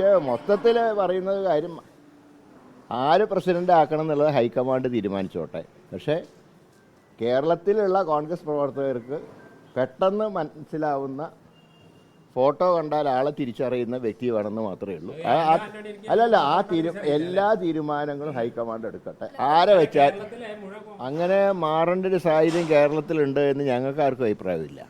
മൊത്തത്തിൽ പറയുന്നത് കാര്യം ആര് പ്രസിഡന്റ് ആക്കണം എന്നുള്ളത് ഹൈക്കമാൻഡ് തീരുമാനിച്ചോട്ടെ. പക്ഷേ കേരളത്തിലുള്ള കോൺഗ്രസ് പ്രവർത്തകർക്ക് പെട്ടെന്ന് മനസ്സിലാവുന്ന ഫോട്ടോ കണ്ടാൽ ആളെ തിരിച്ചറിയുന്ന വ്യക്തി വേണമെന്ന് മാത്രമേ ഉള്ളൂ. അല്ലല്ല ആ തീരു എല്ലാ തീരുമാനങ്ങളും ഹൈക്കമാൻഡ് എടുക്കട്ടെ. ആരെ വെച്ചാൽ അങ്ങനെ മാറേണ്ട ഒരു സാഹചര്യം കേരളത്തിലുണ്ട് എന്ന് ഞങ്ങൾക്കാർക്കും അഭിപ്രായമില്ല.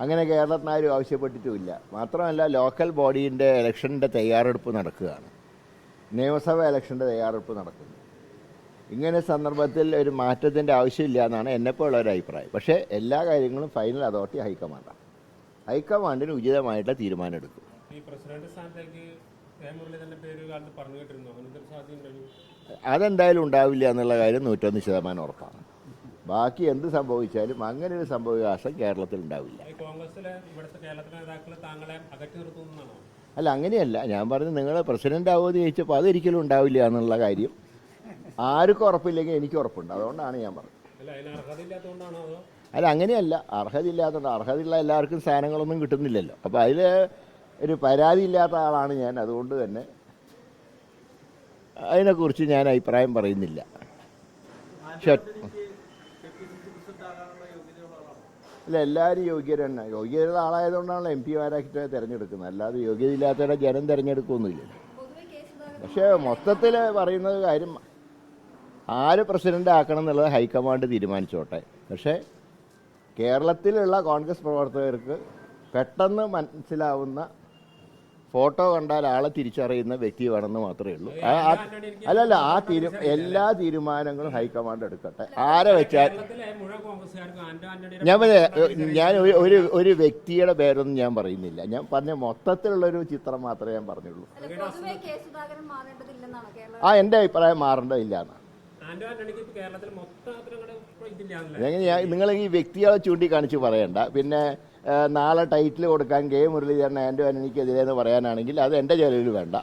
അങ്ങനെ കേരളത്തിന് ആരും ആവശ്യപ്പെട്ടിട്ടുമില്ല. മാത്രമല്ല ലോക്കൽ ബോഡീന്റെ ഇലക്ഷന്റെ തയ്യാറെടുപ്പ് നടക്കുകയാണ്. നിയമസഭ ഇലക്ഷന്റെ തയ്യാറെടുപ്പ് നടക്കുന്നു. ഇങ്ങനെ സന്ദർഭത്തിൽ ഒരു മാറ്റത്തിന്റെ ആവശ്യമില്ല എന്നാണ് എന്നെപ്പോലുള്ള ഒരു അഭിപ്രായം. പക്ഷേ എല്ലാ കാര്യങ്ങളും ഫൈനൽ അതോറിറ്റി ഹൈക്കമാൻഡാണ് ഹൈക്കമാൻഡിന് ഉചിതമായിട്ടുള്ള തീരുമാനം എടുക്കും അതെന്തായാലും ഉണ്ടാവില്ല എന്നുള്ള കാര്യം നൂറ്റൊന്ന് ശതമാനം ഉറപ്പാണ്. ബാക്കി എന്ത് സംഭവിച്ചാലും അങ്ങനെ ഒരു സംഭവവികാസം കേരളത്തിൽ ഉണ്ടാവില്ല. അല്ല അങ്ങനെയല്ല. ഞാൻ പറഞ്ഞു നിങ്ങൾ പ്രസിഡന്റ് ആവുമെന്ന് ചോദിച്ചപ്പോൾ അതൊരിക്കലും ഉണ്ടാവില്ല എന്നുള്ള കാര്യം ആർക്കും ഉറപ്പില്ലെങ്കിൽ എനിക്ക് ഉറപ്പുണ്ട്. അതുകൊണ്ടാണ് ഞാൻ പറഞ്ഞത്. അല്ല അതിന് അർഹത ഇല്ലാത്തതുകൊണ്ടാണോ അതോ? അല്ല അങ്ങനെയല്ല. അർഹതയില്ലാത്തതുകൊണ്ട് അർഹതയുള്ള എല്ലാവർക്കും സ്ഥാനങ്ങളൊന്നും കിട്ടുന്നില്ലല്ലോ. അപ്പോൾ അതിൽ ഒരു പരാതി ഇല്ലാത്ത ആളാണ് ഞാൻ. അതുകൊണ്ട് തന്നെ അതിനെക്കുറിച്ച് ഞാൻ അഭിപ്രായം പറയുന്നില്ല. അല്ല എല്ലാവരും യോഗ്യരാണ് യോഗ്യതയുള്ള ആളായതുകൊണ്ടാണല്ലോ എം പിമാരാക്കിയിട്ട് തിരഞ്ഞെടുക്കുന്നത്. അല്ലാതെ യോഗ്യതയില്ലാത്തവരെ ജനം സുധാകരൻ പക്ഷേ മൊത്തത്തിൽ പറയുന്നത് കാര്യം ആര് പ്രസിഡന്റ് ആക്കണം എന്നുള്ളത് ഹൈക്കമാൻഡ് തീരുമാനിച്ചോട്ടെ. പക്ഷേ കേരളത്തിലുള്ള കോൺഗ്രസ് പ്രവർത്തകർക്ക് പെട്ടെന്ന് മനസ്സിലാവുന്ന ഫോട്ടോ കണ്ടാൽ ആളെ തിരിച്ചറിയുന്ന വ്യക്തി വേണമെന്ന് മാത്രമേ ഉള്ളൂ. അല്ലല്ല ആ തീരു എല്ലാ തീരുമാനങ്ങളും ഹൈക്കമാൻഡ് എടുക്കട്ടെ. ആരെ വെച്ചാൽ ഞാൻ ഞാൻ ഒരു ഒരു വ്യക്തിയുടെ പേരൊന്നും ഞാൻ പറയുന്നില്ല. ഞാൻ പറഞ്ഞ മൊത്തത്തിലുള്ള ഒരു ചിത്രം മാത്രമേ ഞാൻ പറഞ്ഞുള്ളൂ. ആ എന്റെ അഭിപ്രായം മാറേണ്ടതില്ല എന്നാണ് നിങ്ങൾ ഈ വ്യക്തികളെ ചൂണ്ടിക്കാണിച്ച് പറയണ്ട. പിന്നെ നാളെ ടൈറ്റിൽ കൊടുക്കാൻ കെ മുരളീധരൻ ആൻഡോ ആന്റണിക്കെതിരെ എന്ന് പറയാനാണെങ്കിൽ അത് എന്റെ ചെലവിൽ വേണ്ട.